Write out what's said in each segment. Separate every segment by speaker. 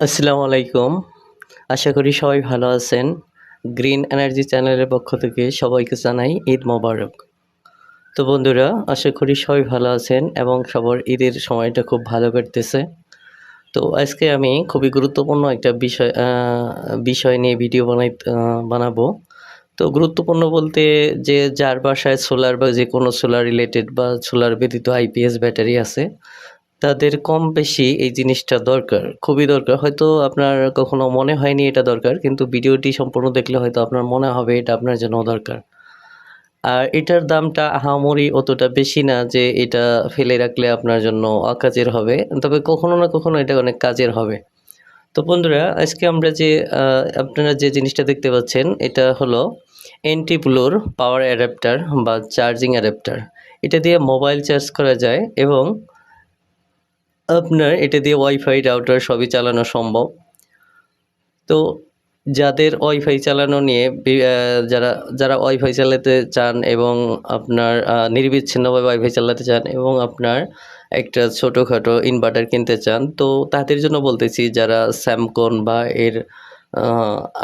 Speaker 1: আসসালামু আলাইকুম। আশা করি সবাই ভালো আছেন। গ্রিন এনার্জি চ্যানেলের পক্ষ থেকে সবাইকে জানাই ঈদ মোবারক। তো বন্ধুরা, আশা করি সবাই ভালো আছেন এবং সবার ঈদের সময়টা খুব ভালো কাটতেছে। তো আজকে আমি খুবই গুরুত্বপূর্ণ একটা বিষয় বিষয় নিয়ে ভিডিও বানাই বানাবো। তো গুরুত্বপূর্ণ বলতে যে যার বাসায় সোলার বা যে কোনো সোলার রিলেটেড বা সোলার ব্যতীত আইপিএস ব্যাটারি আছে তাদের কম বেশি এই জিনিসটা দরকার, খুবই দরকার। হয়তো আপনার কখনো মনে হয়নি এটা দরকার, কিন্তু ভিডিওটি সম্পূর্ণ দেখলে হয়তো আপনার মনে হবে এটা আপনার জন্য দরকার। আর এটার দামটা আহামরি অতটা বেশি না যে এটা ফেলে রাখলে আপনার জন্য অকাজের হবে, তবে কখনো না কখনো এটা অনেক কাজের হবে। তো বন্ধুরা, আজকে আমরা যে আপনারা যে জিনিসটা দেখতে পাচ্ছেন, এটা হলো এন্টি ব্লোর পাওয়ার অ্যাডাপ্টার বা চার্জিং অ্যাডাপ্টার। এটা দিয়ে মোবাইল চার্জ করা যায় এবং আপনার এটা দিয়ে ওয়াইফাই রাউটার সবই চালানো সম্ভব। তো যাদের ওয়াইফাই চালানো নিয়ে যারা যারা ওয়াইফাই চালাতে চান এবং আপনার নির্বিচ্ছিন্নভাবে ওয়াইফাই চালাতে চান এবং আপনার একটা ছোটোখাটো ইনভার্টার কিনতে চান, তো তাদের জন্য বলতেছি যারা স্যামকন বা এর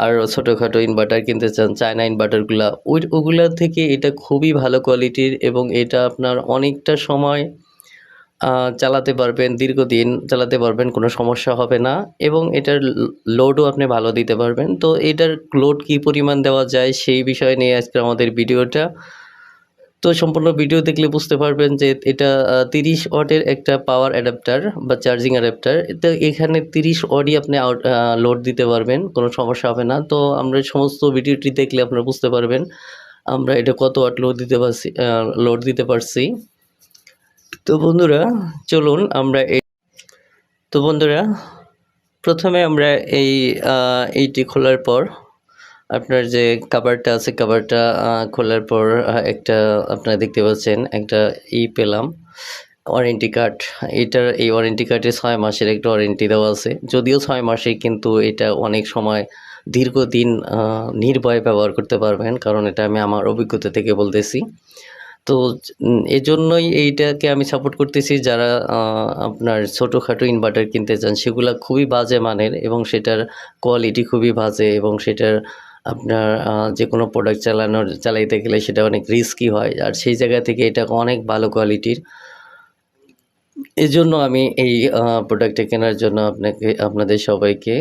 Speaker 1: আরও ছোটোখাটো ইনভার্টার কিনতে চান চায়না ইনভার্টারগুলা ওই, ওগুলা থেকে এটা খুবই ভালো কোয়ালিটির এবং এটা আপনার অনেকটা সময় চালাতে পারবেন, দীর্ঘদিন চালাতে পারবেন, কোনো সমস্যা হবে না এবং এটার লোডও আপনি ভালো দিতে পারবেন। তো এটার লোড কী পরিমাণ দেওয়া যায় সেই বিষয় নিয়ে আজকে আমাদের ভিডিওটা। তো সম্পূর্ণ ভিডিও দেখলে বুঝতে পারবেন যে এটা তিরিশ ওয়াটের একটা পাওয়ার অ্যাডাপ্টার বা চার্জিং অ্যাডাপ্টার তো এখানে তিরিশ ওয়াটই আপনি আউট লোড দিতে পারবেন, কোনো সমস্যা হবে না। তো আমরা সমস্ত ভিডিওটি দেখলে আপনারা বুঝতে পারবেন আমরা এটা কত ওয়াট লোড দিতে পারছি লোড দিতে পারছি। তো বন্ধুরা চলুন আমরা এই তো বন্ধুরা প্রথমে আমরা এই এইটি খোলার পর আপনার যে কাবারটা আছে কাবারটা খোলার পর একটা আপনারা দেখতে পাচ্ছেন একটা ই পেলাম ওয়ারেন্টি কার্ড এটার এই ওয়ারেন্টি কার্ডে ছয় মাসের একটা ওয়ারেন্টি দেওয়া আছে। যদিও ছয় মাসে কিন্তু এটা অনেক সময় দীর্ঘদিন নির্ভয়ে ব্যবহার করতে পারবেন কারণ এটা আমি আমার অভিজ্ঞতা থেকে বলতেছি। তো এজন্যই এইটাকে আমি সাপোর্ট করতেছি যারা আপনার ছোটোখাটো ইনভার্টার কিনতে চান, সেগুলো খুবই বাজে মানের এবং সেটার কোয়ালিটি খুবই বাজে এবং সেটার আপনার যে কোনো প্রোডাক্ট চালানোর, চালাইতে গেলে সেটা অনেক রিস্কি হয়। আর সেই জায়গা থেকে এটা অনেক ভালো কোয়ালিটির এজন্য আমি এই প্রোডাক্টটা কেনার জন্য আপনাকে, আপনাদের সবাইকে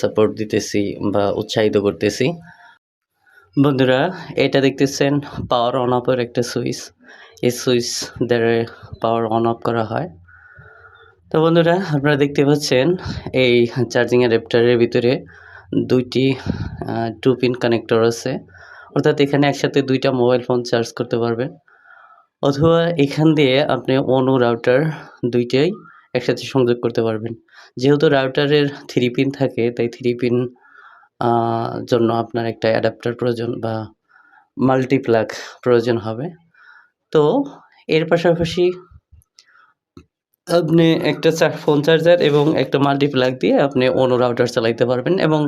Speaker 1: সাপোর্ট দিতেছি বা উৎসাহিত করতেছি। বন্ধুরা, এটা দেখতেছেন পাওয়ার অন অফের একটা সুইচ এই সুইচ দ্বারা পাওয়ার অন অফ করা হয়। তো বন্ধুরা, আপনারা দেখতে পাচ্ছেন এই চার্জিং অ্যাডাপ্টারের ভিতরে দুইটি টু পিন কানেক্টর আছে। অর্থাৎ এখানে একসাথে দুইটা মোবাইল ফোন চার্জ করতে পারবেন। অথবা এখান দিয়ে আপনি অনু রাউটার দুইটাই একসাথে সংযোগ করতে পারবেন। যেহেতু রাউটারের থ্রি পিন থাকে, তাই থ্রি পিন জন্য আপনার একটা অ্যাডাপ্টার প্রয়োজন বা মাল্টিপ্লাগ প্রয়োজন হবে। তো এর পাশাপাশি আপনি একটা ফোন চার্জার এবং একটা মাল্টিপ্লাগ দিয়ে আপনি অন্য রাউটার চালাইতে পারবেন এবং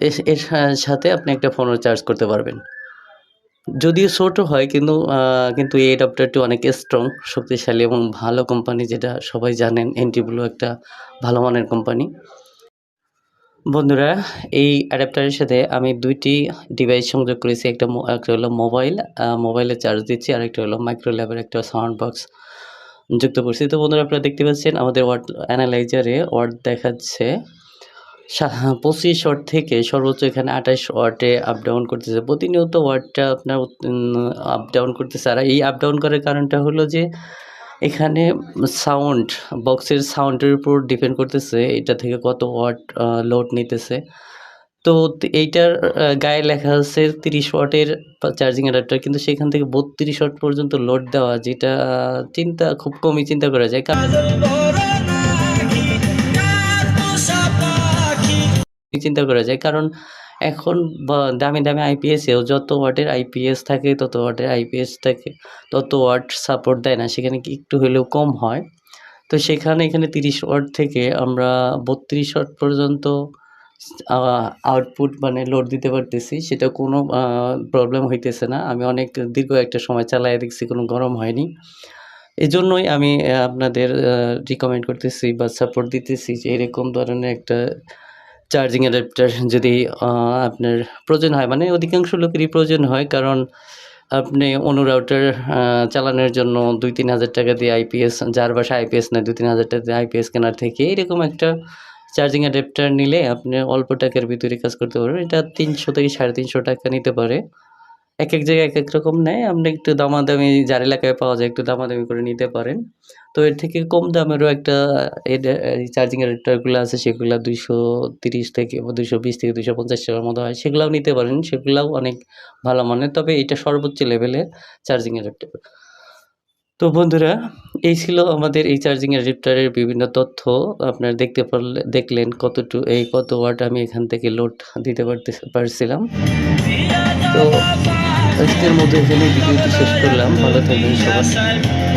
Speaker 1: এর- সাথে আপনি একটা ফোনও চার্জ করতে পারবেন। যদিও ছোটো হয় কিন্তু কিন্তু এই অ্যাডাপ্টারটি অনেক স্ট্রং শক্তিশালী এবং ভালো কোম্পানি যেটা সবাই জানেন এনটিব্লু একটা ভালো মানের কোম্পানি বন্ধুরা, এই অ্যাডাপ্টারের সাথে আমি দুইটি ডিভাইস সংযোগ করেছি। একটা একটা হলো মোবাইল মোবাইলে চার্জ দিচ্ছি, আর একটা হলো মাইক্রো ল্যাবের একটা সাউন্ড বক্স যুক্ত করছি। তো বন্ধুরা, আপনারা দেখতে পাচ্ছেন আমাদের ওয়ার্ড অ্যানালাইজারে ওয়ার্ড দেখাচ্ছে পঁচিশ ওয়াট থেকে সর্বোচ্চ এখানে আঠাশ ওয়াটে আপ ডাউন করতেছে। প্রতিনিয়ত ওয়াটটা আপনার আপ ডাউন করতেছে। আর এই আপ ডাউন করার কারণটা হলো যে এখানে সাউন্ড বক্সের সাউন্ডের উপর ডিপেন্ড করতেছে, এটা থেকে কত ওয়াট লোড নিতেছে। তো এইটার গায়ে লেখা আছে তিরিশ ওয়াটের চার্জিং অ্যাডাপ্টার কিন্তু সেখান থেকে বত্রিশ ওয়াট পর্যন্ত লোড দেওয়া, যেটা চিন্তা, খুব কমই চিন্তা করা যায়। কারণ চিন্তা করা যায়, কারণ এখন দামি দামি আইপিএসেও যত ওয়াটের আইপিএস থাকে, তত ওয়াটের আইপিএস থাকে, তত ওয়াট সাপোর্ট দেয় না। সেখানে একটু হলেও কম হয়। তো সেখানে এখানে তিরিশ ওয়াট থেকে আমরা বত্রিশ ওয়াট পর্যন্ত আউটপুট মানে লোড দিতে পারতেছি। সেটা কোনো প্রবলেম হইতেছে না। আমি অনেক দীর্ঘ একটা সময় চালায় দেখছি, কোনো গরম হয়নি। এজন্যই আমি আপনাদের রিকমেন্ড করতেছি বা সাপোর্ট দিতেছি যে এরকম ধরনের একটা চার্জিং অ্যাডাপ্টার যদি আপনার প্রয়োজন হয় মানে অধিকাংশ লোকেরই প্রয়োজন হয়, কারণ আপনি অনু রাউটার চালানোর জন্য ২-৩ টাকা দিয়ে আইপিএস যার বাসা আইপিএস নেয় দুই তিন হাজার টাকা দিয়ে আইপিএস কেনার থেকে এরকম একটা চার্জিং অ্যাডাপ্টার নিলে আপনি অল্প টাকার ভিতরে কাজ করতে পারবেন। এটা ৩০০ থেকে ৳৩৫০ নিতে পারে। একেক জায়গায় এক এক রকম নেয়। আপনি একটু দামাদামি, যার এলাকায় পাওয়া যায় একটু দামাদামি করে নিতে পারেন। তো এর থেকে কম দামেরও একটা চার্জিং অ্যাডাপ্টারগুলো আছে, সেগুলা ২৩০ থেকে বা ২২০ থেকে ৳২৫০ টাকার মতো হয়। সেগুলাও নিতে পারেন। সেগুলাও অনেক ভালো মানের। তবে এটা সর্বোচ্চ লেভেলের চার্জিং অ্যাডাপ্টার। তো বন্ধুরা, এই ছিল আমাদের এই চার্জিং অ্যাডাপ্টারের বিভিন্ন তথ্য। আপনারা দেখতে পারলে, দেখলেন কতটু, এই কত ওয়াট আমি এখান থেকে লোড দিতে পারতে পারছিলাম। তো আজকের মতো এখানে ভিডিওটি শেষ করলাম। ভালো থাকবেন সবাই।